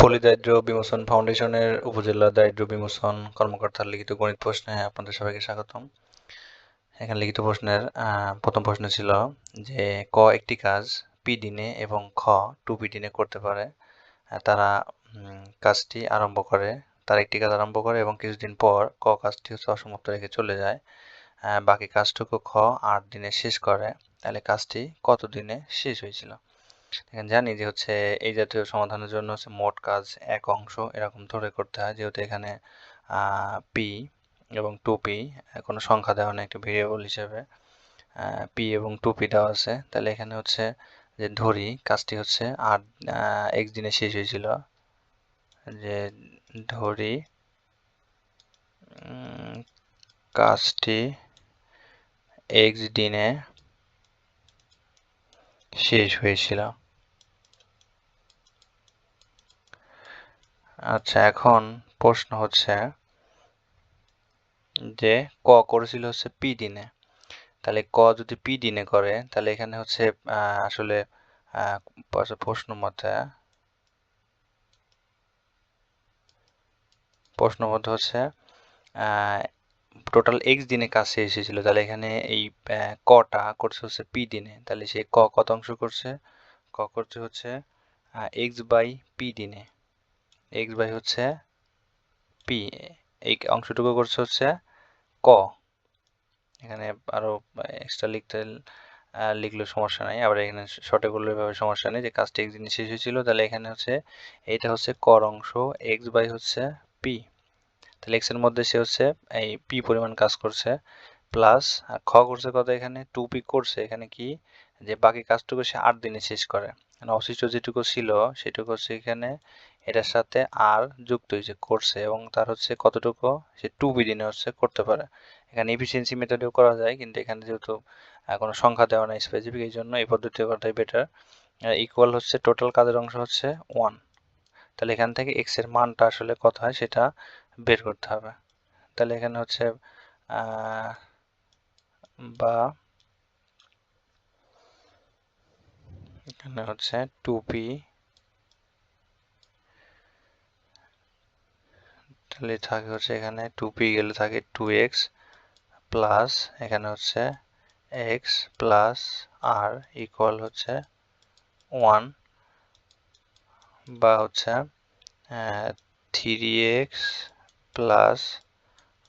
পল্লী দারিদ্র বিমোচন ফাউন্ডেশনের উপজেলা দারিদ্র বিমোচন কর্মকর্তার লিখিত গণিত প্রশ্নে আপনাদের সবাইকে স্বাগতম। এখানে লিখিত প্রশ্নের প্রথম প্রশ্ন ছিল যে ক একটি কাজ পি দিনে এবং খ টু পি দিনে করতে পারে। তারা কাজটি আরম্ভ করে, তার একটি কাজ আরম্ভ করে এবং কিছুদিন পর ক কাজটি হচ্ছে অসমাপ্ত রেখে চলে যায়। বাকি কাজটুকু খ আট দিনে শেষ করে। তাহলে কাজটি কত দিনে শেষ হয়েছিল? এখানে জানি যে হচ্ছে এই জাতীয় সমাধানের জন্য হচ্ছে মোট কাজ এক অংশ এরকম ধরে করতে হয়। যেহেতু এখানে পি এবং টু পি কোনো সংখ্যা দেওয়া নেই, একটা ভেরিয়েবল হিসেবে। পি এবং টু দেওয়া আছে। তাহলে এখানে হচ্ছে যে ধরি, কাজটি হচ্ছে আট এক্স দিনে শেষ হয়েছিল। যে ধরি কাজটি এক্স দিনে শেষ হয়েছিল। আচ্ছা এখন প্রশ্ন হচ্ছে যে ক করেছিল হচ্ছে পি দিনে। তাহলে ক যদি পি দিনে করে, তাহলে এখানে হচ্ছে আসলে প্রশ্ন মতে প্রশ্ন মতে হচ্ছে টোটাল এক্স দিনে শেষ এসেছিল তাহলে এখানে এই কটা করছে হচ্ছে পি দিনে। তাহলে সে ক কত অংশ করছে? ক করছে হচ্ছে এক্স বাই পি দিনে। এক্স বাই হচ্ছে পি এই অংশটুকু করছে হচ্ছে ক। এখানে আরও এক্সট্রা লিখতে লিখলে সমস্যা নাই। আবার এখানে শর্টে করলে এভাবে সমস্যা নেই। যে কাজটা এক শেষ হয়েছিল, তাহলে এখানে হচ্ছে এটা হচ্ছে কর অংশ, এক্স বাই হচ্ছে পি তাহলে এক্সের মধ্যে সে হচ্ছে এই পি পরিমাণ কাজ করছে প্লাস আর খ করছে কত এখানে? টু পি করছে। এখানে কি? যে বাকি কাজটুকু সে আট দিনে শেষ করে। অবশিষ্ট যেটুকু ছিল, সেটুকু হচ্ছে এখানে এটার সাথে আর যুক্ত হয়েছে করছে এবং তার হচ্ছে কতটুকু? সে টু বি দিনে হচ্ছে করতে পারে। এখানে এফিসিয়েন্সি মেথডেও করা যায়, কিন্তু এখানে যেহেতু কোনো সংখ্যা দেওয়া নাই স্পেসিফিক এই জন্য, এই পদ্ধতি করাটাই বেটার ইকুয়াল হচ্ছে টোটাল কাজের অংশ হচ্ছে ওয়ান তাহলে এখান থেকে এক্সের মানটা আসলে কত হয় সেটা বের করতে হবে। তাহলে এখানে হচ্ছে বা এখানে হচ্ছে টু পি তাহলে থাকে হচ্ছে এখানে টু পি গেলে থাকে টু এক্স প্লাস এখানে হচ্ছে এক্স প্লাস আর ইকুয়াল হচ্ছে ওয়ান বা হচ্ছে থ্রি এক্স প্লাস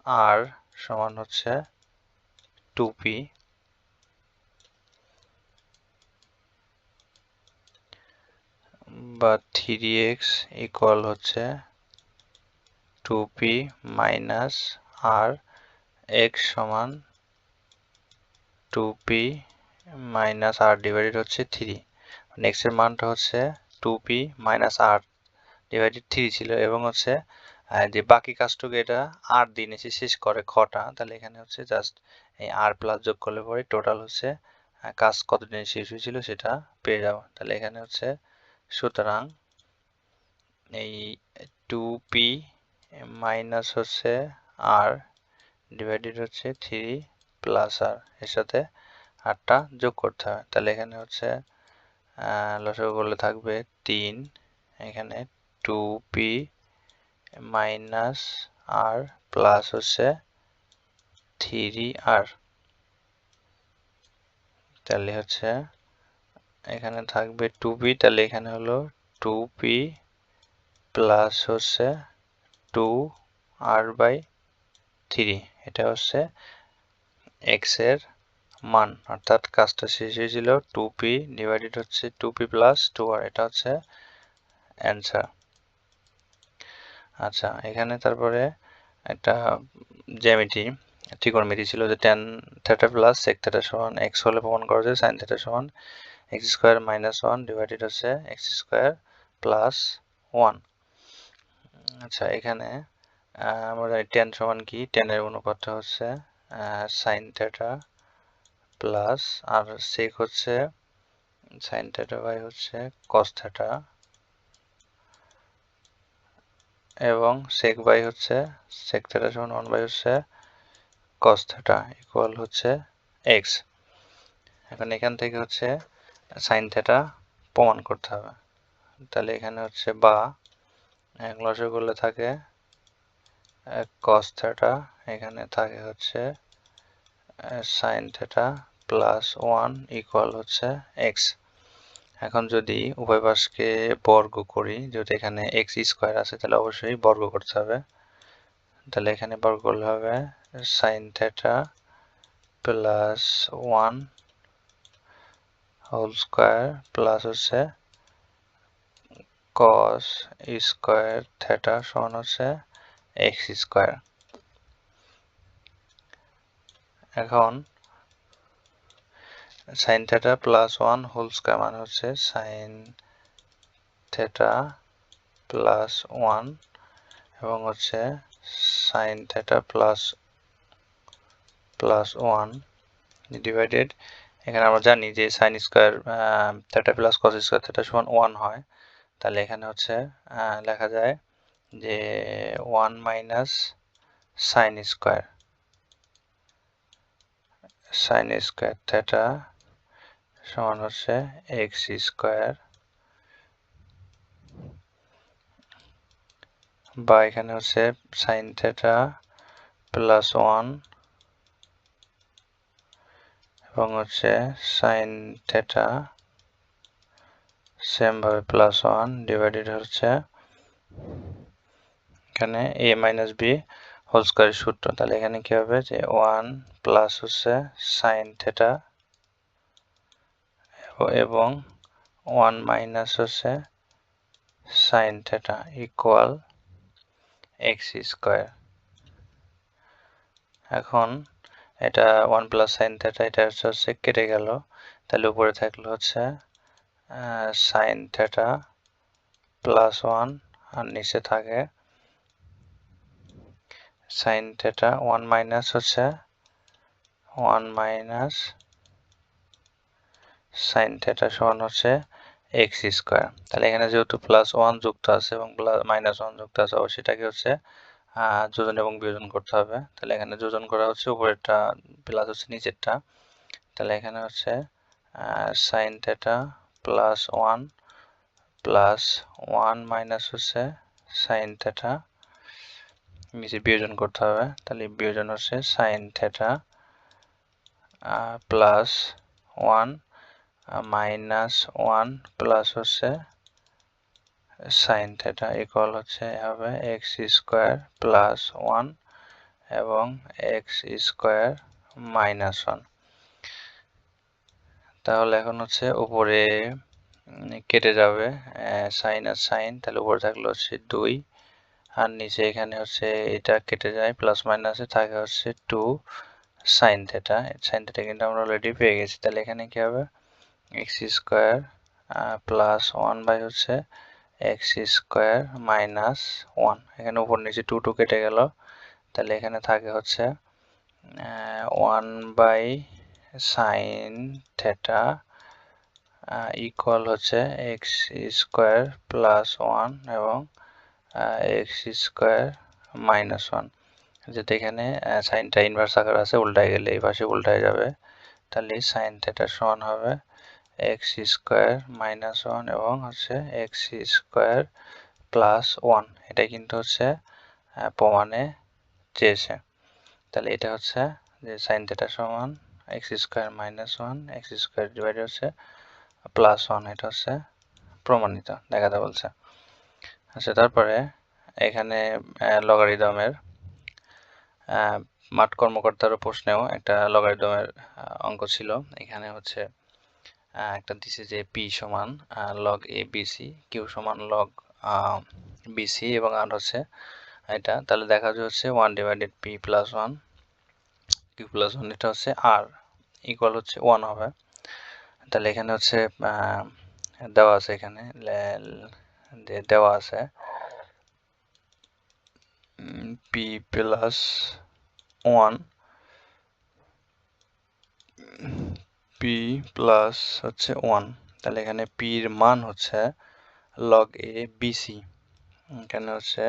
আর সমান হচ্ছে টু পি বা থ্রি এক্স ইকুয়াল হচ্ছে two p minus r x সমান two p minus r divided হচ্ছে থ্রি। নেক্সটের মানটা হচ্ছে two p minus r divided three ছিল এবং হচ্ছে যে বাকি কাজটুকু এটা আর দিন এসে শেষ করে খটা তাহলে এখানে হচ্ছে জাস্ট এই আর প্লাস যোগ করলে পরে টোটাল হচ্ছে কাজ কতদিন শেষ হয়েছিল সেটা পেয়ে যাব। তাহলে এখানে হচ্ছে সুতরাং এই টু পি মাইনাস হচ্ছে আর ডিভাইডেড হচ্ছে থ্রি প্লাস আর এর সাথে আটটা যোগ করতে হবে তাহলে এখানে হচ্ছে লসগু করলে থাকবে তিন, এখানে two p minus r plus হচ্ছে থ্রি আর তাহলে হচ্ছে, এখানে থাকবে টু পি তাহলে এখানে হলো টু পি প্লাস হচ্ছে টু আর বাই থ্রি এটা হচ্ছে এক্সের মান। অর্থাৎ কাজটা শেষ হয়েছিল টু পি ডিভাইডেড হচ্ছে two p plus two r এটা হচ্ছে অ্যান্সার আচ্ছা এখানে তারপরে একটা জ্যামিতি, ত্রিকোণমিতি ছিল যে tan theta plus sec theta সমান এক্স হলে প্রমাণ করা যায় সাইন থেটা সমান x square minus one divided হচ্ছে এক্স স্কোয়ার প্লাস ওয়ান আচ্ছা এখানে আমরা টেন সমান কি? টেনের অনুপাতটা হচ্ছে সাইন থেটা প্লাস আর সেক হচ্ছে সাইন থেটা বাই হচ্ছে কস থেটা এবং সেক বাই হচ্ছে সেক থেটা সমান ওয়ান বাই হচ্ছে কস থেটা ইকুয়াল হচ্ছে এক্স এখন এখান থেকে হচ্ছে সাইন থেটা প্রমাণ করতে হবে। তাহলে এখানে হচ্ছে বা এক লসে থাকে কস থেটা এখানে থাকে হচ্ছে sine theta plus one equal হচ্ছে এক্স এখন যদি উভয় পাশকে বর্গ করি, যদি এখানে এক্স স্কোয়ার আছে, তাহলে অবশ্যই বর্গ করতে হবে। তাহলে এখানে বর্গ করলে হবে sine theta plus one whole square plus হচ্ছে কস স্কোয়ার থেটা সমান হচ্ছে এক্স স্কোয়ার এখন sine theta plus one whole square মানে হচ্ছে সাইন থেটা প্লাস ওয়ান এবং হচ্ছে sine theta plus plus one divided এখানে আমরা জানি যে sine square theta plus cos square theta সমান ওয়ান হয়। তাহলে এখানে হচ্ছে লেখা যায় যে one minus sine square sine square theta সমান হচ্ছে এক্স স্কোয়ার বা এখানে হচ্ছে সাইন থেটা প্লাস ওয়ান এবং হচ্ছে সাইন থেটা সেমভাবে প্লাস ওয়ান ডিভাইডেড হচ্ছে এখানে এ মাইনাস বি হোল স্কোয়ারের সূত্র। তাহলে এখানে কি হবে? যে ওয়ান প্লাস হচ্ছে সাইন থেটা এবং ওয়ান মাইনাস হচ্ছে sine theta equal x square এখন এটা ওয়ান প্লাস সাইন থেটা এটা হচ্ছে কেটে গেল। তাহলে উপরে থাকল হচ্ছে সাইন থেটা প্লাস ওয়ান আর নিচে থাকে সাইন থেটা ওয়ান মাইনাস হচ্ছে ওয়ান মাইনাস সাইন থেটা সমান হচ্ছে এক্স স্কোয়ার তাহলে এখানে যেহেতু প্লাস ওয়ান যুক্ত আছে এবং মাইনাস ওয়ান যুক্ত আছে সেটাকে হচ্ছে যোজন এবং বিয়োজন করতে হবে। তাহলে এখানে যোজন করা হচ্ছে, উপরেরটা প্লাস হচ্ছে নিচেরটা। তাহলে এখানে হচ্ছে sine theta plus one plus one minus হচ্ছে সাইন থেটা নিচে বিয়োজন করতে হবে, তাহলে বিয়োজন হচ্ছে sine theta plus one minus one plus হচ্ছে সাইন থেটা ইকুয়াল হচ্ছে হবে এক্স স্কোয়ার প্লাস ওয়ান এবং এক্স স্কোয়ার মাইনাস ওয়ান তাহলে এখন হচ্ছে উপরে কেটে যাবে সাইন আর সাইন, তাহলে উপরে থাকলে হচ্ছে দুই, আর নিচে এখানে হচ্ছে এটা কেটে যায় প্লাস মাইনাসে থাকে হচ্ছে two sine theta sine theta কিন্তু আমরা অলরেডি পেয়ে গেছি, তাহলে এখানে কি হবে? X square plus one by হচ্ছে এক্স স্কোয়ার মাইনাস ওয়ান এখানে উপর নিচে টু টু কেটে গেল, তাহলে এখানে থাকে হচ্ছে one by sine theta equal হচ্ছে এক্স স্কোয়ার প্লাস ওয়ান এবং এক্স স্কোয়ার মাইনাস ওয়ান যেটা এখানে সাইনটা ইনভার্স আকার আছে, উল্টায় গেলে এই পাশে উল্টায় যাবে। তাহলে সাইন থেটার সমান হবে এক্স স্কোয়ার মাইনাস ওয়ান এবং হচ্ছে এক্স স্কোয়ার প্লাস ওয়ান এটা কিন্তু হচ্ছে প্রমাণে চেয়েছে। তাহলে এটা হচ্ছে যে সাইন থেটা সমান x square minus one, x square divide হচ্ছে, প্লাস ওয়ান এটা হচ্ছে প্রমাণিত, দেখাতে বলছে। আচ্ছা তারপরে এখানে লগারিদমের মাঠ কর্মকর্তার প্রশ্নেও একটা লগারিদমের অঙ্ক ছিল। এখানে হচ্ছে একটা দিছে যে পি সমান লগ এ বিসি কিউ সমান লগ বিসি এবং আর হচ্ছে এটা। তাহলে দেখা হচ্ছে one divided p plus one q plus one এটা হচ্ছে আর ইকুয়াল হচ্ছে ওয়ান হবে। তাহলে এখানে হচ্ছে দেওয়া আছে এখানে দেওয়া আছে p plus one p plus হচ্ছে ওয়ান তাহলে এখানে পির মান হচ্ছে লগ এ বিসি এখানে হচ্ছে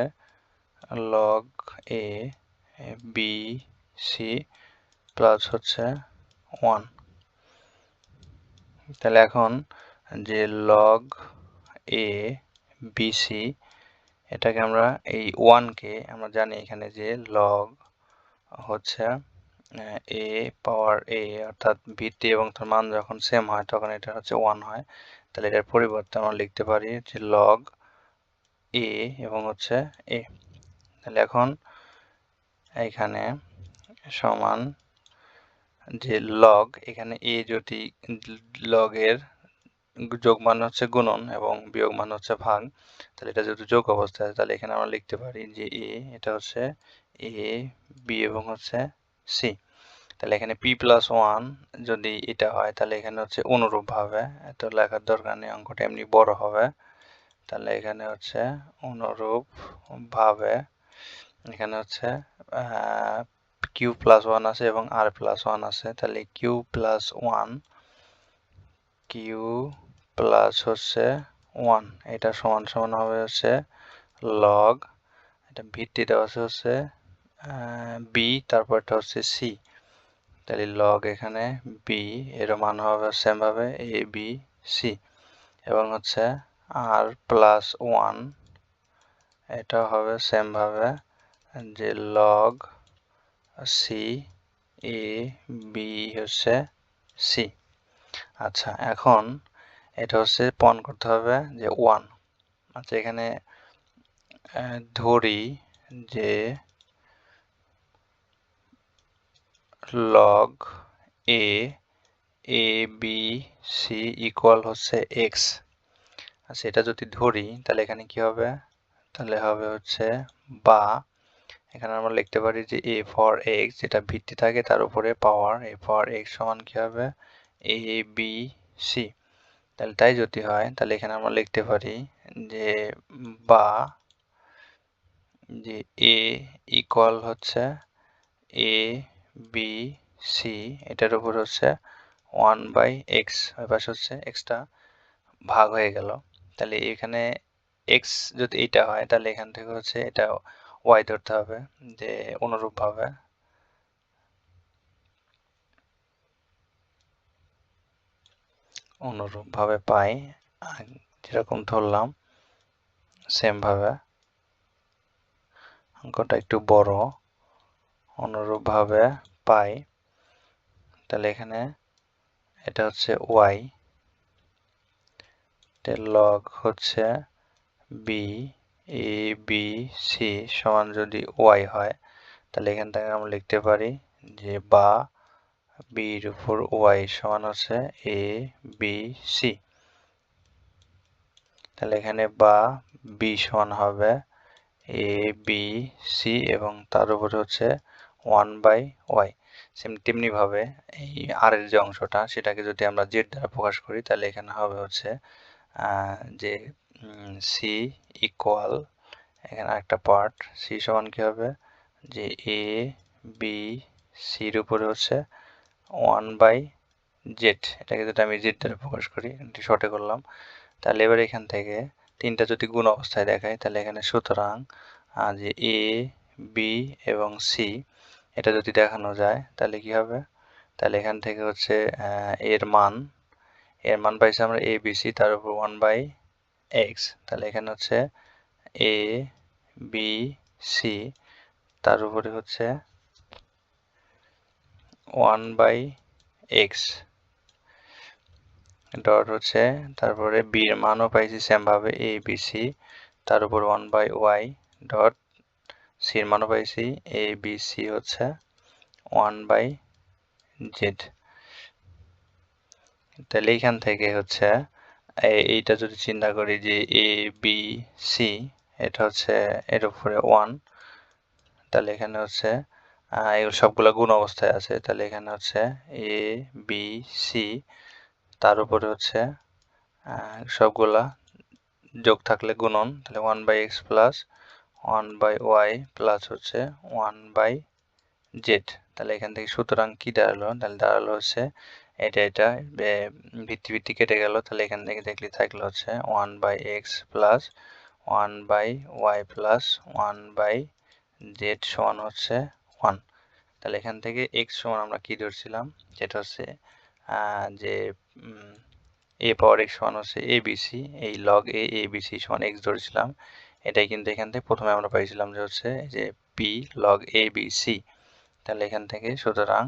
log a b c plus হচ্ছে ওয়ান তাহলে এখন যে লগ এ বিসি এটাকে আমরা এই ওয়ানকে আমরা জানি এখানে যে লগ হচ্ছে এ পাওয়ার এ অর্থাৎ ভিত্তি এবং তার মান যখন সেম হয় তখন এটা হচ্ছে ওয়ান হয়। তাহলে এটার পরিবর্তে আমরা লিখতে পারি যে লগ এ এবং হচ্ছে এ তাহলে এখন এখানে সমান যে লগ এখানে এ যদি লগের যোগ মান হচ্ছে গুণন এবং বিয়োগ মান হচ্ছে ভাগ, তাহলে এটা যেহেতু যোগ অবস্থায় আছে, তাহলে এখানে আমরা লিখতে পারি যে এ এটা হচ্ছে এ বি এবং হচ্ছে সি তাহলে এখানে পি প্লাস ওয়ান যদি এটা হয়, তাহলে এখানে হচ্ছে অনুরূপ অনুরূপভাবে এত লেখার দরকার নেই, অঙ্কটা এমনি বড় হবে। তাহলে এখানে হচ্ছে অনুরূপভাবে এখানে হচ্ছে কিউ প্লাস ওয়ান আছে এবং আর প্লাস ওয়ান আছে। তাহলে q plus one q plus হচ্ছে ওয়ান এটা সমান সমান হবে হচ্ছে লগ এটা ভিত্তি দেওয়া আছে হচ্ছে বি তারপরটা হচ্ছে সি তাহলে লগ এখানে বি এর মান হবে সেমভাবে এ বি সি এবং হচ্ছে আর প্লাস ওয়ান এটা হবে সেমভাবে যে লগ সি এ বি হচ্ছে সি আচ্ছা এখন এটা হচ্ছে পণ করতে হবে যে ওয়ান আচ্ছা এখানে ধরি যে log a a b c equal হচ্ছে এক্স আচ্ছা এটা যদি ধরি, তাহলে এখানে কি হবে? তাহলে হবে হচ্ছে বা এখানে আমরা লিখতে পারি যে এ ফর এক্স যেটা ভিত্তি থাকে তার উপরে পাওয়ার এ ফর এক্স সমান কি হবে? এ বি সি তাহলে তাই যদি হয়, তাহলে এখানে আমরা লিখতে পারি যে বা, যে এ ইকুয়াল হচ্ছে এ বি সি এটার উপর হচ্ছে ওয়ান বাই এক্স পাশে হচ্ছে এক্সটা ভাগ হয়ে গেল। তাহলে এখানে এক্স যদি এটা হয়, তাহলে এখান থেকে হচ্ছে এটা ওয়াই ধরতে হবে, যে অনুরূপভাবে। অনুরূপভাবে পাই যেরকম ধরলাম, সেমভাবে। অঙ্কটা একটু বড়। অনুরূপভাবে পাই, তাহলে এখানে এটা হচ্ছে ওয়াই লগ হচ্ছে বি এ বি সি সমান যদি ওয়াই হয়, তাহলে এখান থেকে আমরা লিখতে পারি যে বা বির উপর ওয়াই সমান হচ্ছে এ বি সি তাহলে এখানে বা বি সমান হবে এ বি সি এবং তার উপরে হচ্ছে ওয়ান বাই ওয়াই সেম তেমনিভাবে এই আর এর যে অংশটা, সেটাকে যদি আমরা জেড দ্বারা প্রকাশ করি, তাহলে এখানে হবে হচ্ছে যে সি ইকুয়াল এখানে একটা পার্ট সি সমান কি হবে? যে এ বি সির উপরে হচ্ছে ওয়ান বাই জেড এটাকে যদি আমি জেড দ্বারা প্রকাশ করি, এটি শর্টে করলাম। তাহলে এবার এখান থেকে তিনটা যদি গুণ অবস্থায় দেখায় তাহলে এখানে সুতরাং যে এ বি এবং সি এটা যদি দেখানো যায়, তাহলে কি হবে? তাহলে এখান থেকে হচ্ছে এর মান এর মান পাইছি আমরা এ বি সি তার উপর ওয়ান বাই এক্স তাহলে এখানে হচ্ছে এ বি সি তার উপরে হচ্ছে ওয়ান বাই এক্স ডট হচ্ছে, তারপরে বির মানও পাইছি সেমভাবে এ বি সি তার উপর ওয়ান বাই ওয়াই ডট সির মানও পাইছি এ বি সি হচ্ছে ওয়ান বাই জেড তাহলে এইখান থেকে হচ্ছে এইটা যদি চিন্তা করি যে এ বি সি এটা হচ্ছে এর উপরে ওয়ান তাহলে এখানে হচ্ছে এগুলো সবগুলো গুণ অবস্থায় আছে। তাহলে এখানে হচ্ছে এ বি সি তার উপরে হচ্ছে সবগুলা যোগ থাকলে গুণন, তাহলে one by x plus one by y plus হচ্ছে ওয়ান বাই জেড তাহলে এখান থেকে সুতরাং কি দাঁড়াল? তাহলে দাঁড়াল হচ্ছে এটা এটা ভিত্তি ভিত্তি কেটে গেল। তাহলে এখান থেকে দেখলে থাকল হচ্ছে one by x plus one by y plus one by z সমান হচ্ছে ওয়ান তাহলে এখান থেকে এক্স সমান আমরা কি ধরছিলাম? যেটা হচ্ছে যে এ পাওয়ার এক্স সমান হচ্ছে এ বিসি এই লগ এ এ বিসি সমান এক্স ধরেছিলাম। এটাই কিন্তু এখান থেকে প্রথমে আমরা পাইছিলাম যে হচ্ছে যে p log a b c তাহলে এখান থেকে সুতরাং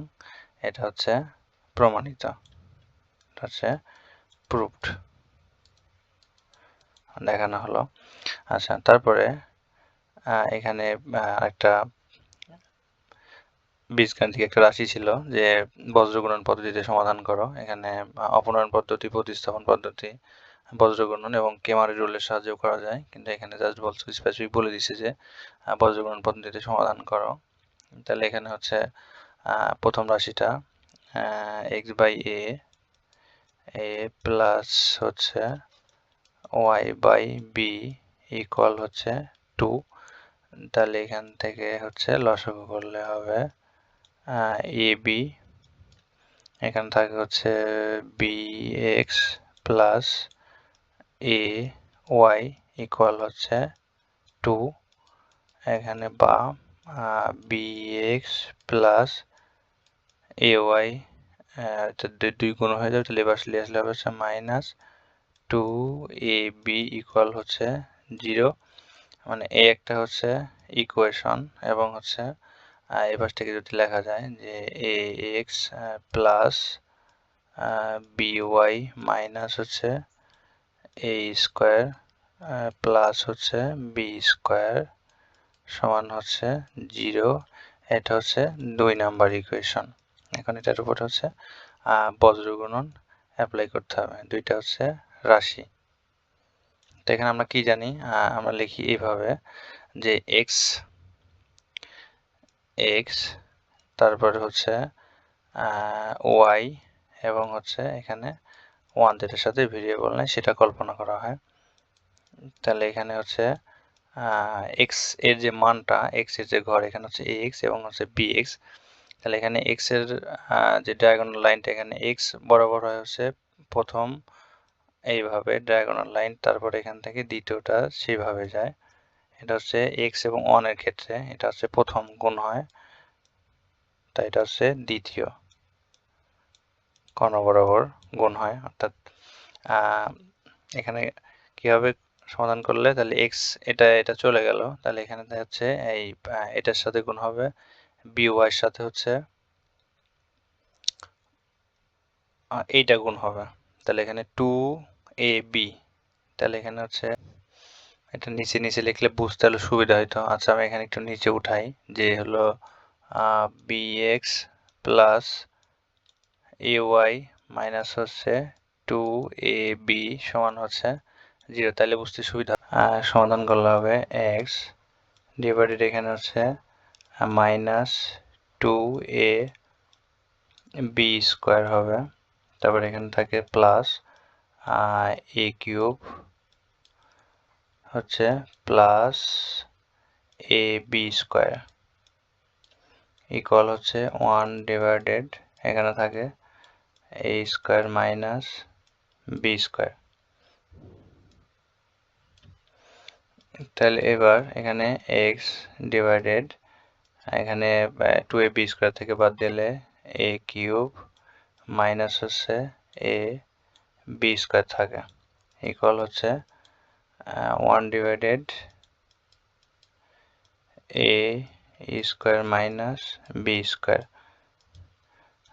এটা হচ্ছে প্রমাণিত। হচ্ছে প্রুফড দেখানো হলো। আচ্ছা তারপরে এখানে একটা বীজগাণিতিক একটা রাশি ছিল যে বজ্রগুণন পদ্ধতিতে সমাধান করো। এখানে অপনয়ন পদ্ধতি, প্রতিস্থাপন পদ্ধতি, বজ্রগুণন এবং কেমারি রুলের সাহায্যেও করা যায়। কিন্তু এখানে জাস্ট বলছে স্পেসিফিক বলে দিছে যে বজ্রগুণন পদ্ধতিতে সমাধান করো। তাহলে এখানে হচ্ছে প্রথম রাশিটা x by a a plus হচ্ছে ওয়াই বাই বি ইকুয়াল হচ্ছে টু তাহলে এখান থেকে হচ্ছে লসগু করলে হবে এ বি এখানে থাকে হচ্ছে b x plus a y equal হচ্ছে টু এখানে বা b x plus a y দুই গুণ হয়ে যাবে তাহলে এবার আসলে হবে হচ্ছে minus two a b equal হচ্ছে জিরো মানে এ একটা হচ্ছে ইকুয়েশন এবং হচ্ছে পাশ থেকে যদি লেখা যায় যে a x plus b y minus হচ্ছে এ স্কোয়ার প্লাস হচ্ছে বি স্কোয়ার সমান হচ্ছে জিরো এটা হচ্ছে দুই নাম্বার ইকুয়েশন এখন এটার উপর হচ্ছে বজ্রগুণন অ্যাপ্লাই করতে হবে। দুইটা হচ্ছে রাশি। তো এখানে আমরা কি জানি? আমরা লিখি এইভাবে যে এক্স এক্স তারপরে হচ্ছে ওয়াই এবং হচ্ছে এখানে ওয়ান যেটার সাথে ভেরিয়েবল নেই, সেটা কল্পনা করা হয়। তাহলে এখানে হচ্ছে এক্সের যে মানটা এক্সের যে ঘর, এখানে হচ্ছে এ এক্স এবং হচ্ছে বি এক্স তাহলে এখানে এক্সের যে ডায়াগোনাল লাইনটা এখানে এক্স বরাবর হয় হচ্ছে প্রথম এইভাবে ডায়াগোনাল লাইন তারপর এখান থেকে দ্বিতীয়টা সেইভাবে যায়। এটা হচ্ছে এক্স এবং ওয়ানের ক্ষেত্রে, এটা হচ্ছে প্রথম গুণ হয় তাই এটা হচ্ছে দ্বিতীয় কর্ণ বরাবর গুণ হয়, অর্থাৎ এখানে কীভাবে সমাধান করলে, তাহলে এক্স এটা এটা চলে গেল, তাহলে এখানে হচ্ছে এই এটার সাথে গুণ হবে বি ওয়াইয়ের সাথে হচ্ছে এইটা গুণ হবে। তাহলে এখানে টু এ বি তাহলে এখানে হচ্ছে, এটা নিচে নিচে লিখলে বুঝতে হলে সুবিধা হইতো। আচ্ছা আমি এখানে একটু নিচে উঠাই, যে হলো b x plus a y minus হচ্ছে টু এ বি সমান হচ্ছে জিরো তাহলে বুঝতে সুবিধা সমাধান করলে হবে এক্স ডিভাইডেড এখানে হচ্ছে minus two a b square হবে। তারপর এখানে থাকে প্লাস এ কিউব হচ্ছে plus a b square equal হচ্ছে ওয়ান ডিভাইডেড এখানে থাকে a square minus b square তাহলে এবার এখানে এক্স ডিভাইডেড এখানে টু এ বি স্কোয়ার থেকে বাদ দিলে এ কিউব মাইনাস হচ্ছে এ বি স্কোয়ার থাকে। ইকুয়াল হচ্ছে one divided a square minus b square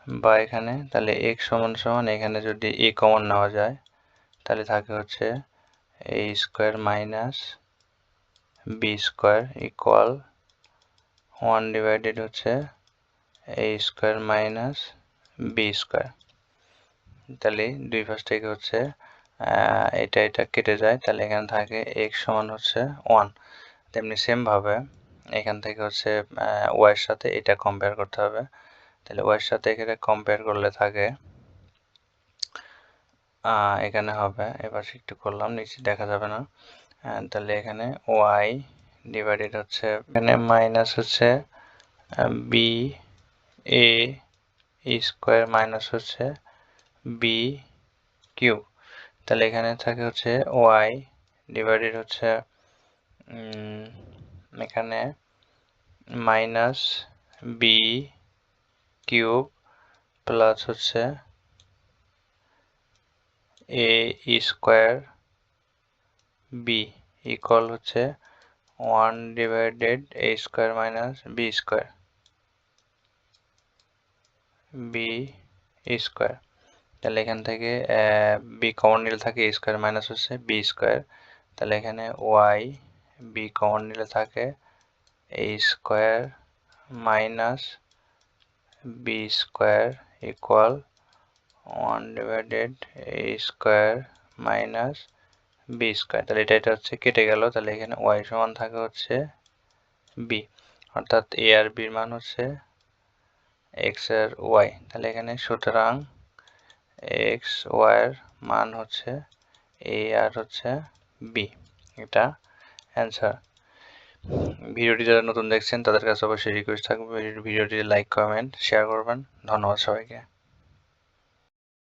বা এখানে তাহলে এক্স সমান সমান, এখানে যদি এ কমন নেওয়া যায়, তাহলে থাকে হচ্ছে a square minus b square equal one divided হচ্ছে a square minus b square. তাহলে দুই পাশ থেকে হচ্ছে এটা এটা কেটে যায়, তাহলে এখানে থাকে এক্স সমান হচ্ছে ওয়ান তেমনি সেমভাবে এখান থেকে হচ্ছে ওয়াইয়ের সাথে এটা কম্পেয়ার করতে হবে। তাহলে ওয়াইয়ের সাথে এখানে কম্পেয়ার করলে থাকে এখানে হবে এবার একটু করলাম, নিচে দেখা যাবে না। তাহলে এখানে ওয়াই ডিভাইডেড হচ্ছে, এখানে মাইনাস হচ্ছে বি এ স্কোয়ার মাইনাস হচ্ছে বি কিউ তাহলে এখানে থাকে হচ্ছে ওয়াই ডিভাইডেড হচ্ছে এখানে মাইনাস বি কিউব প্লাস হচ্ছে এ স্কোয়ার বি ইকুয়াল হচ্ছে one divided A square minus B square. B square. তাহলে এখান থেকে বি কমন নিলে থাকে এ স্কোয়ার মাইনাস হচ্ছে বি স্কোয়ার। তাহলে এখানে ওয়াই বি কমন নিলে থাকে A square minus B square equal one divided A square minus B square তাহলে এটা এটা হচ্ছে কেটে গেল। তাহলে এখানে ওয়াই সমান থাকে হচ্ছে বি অর্থাৎ এ আর বির মান হচ্ছে এক্স আর ওয়াই তাহলে এখানে সুতরাং এক্স ওয়াইয়ের মান হচ্ছে এ আর হচ্ছে বি এটা অ্যান্সার ভিডিওটি যারা নতুন দেখছেন, তাদের কাছে অবশ্যই রিকোয়েস্ট থাকবে। ভিডিওটি লাইক কমেন্ট শেয়ার করবেন। ধন্যবাদ সবাইকে।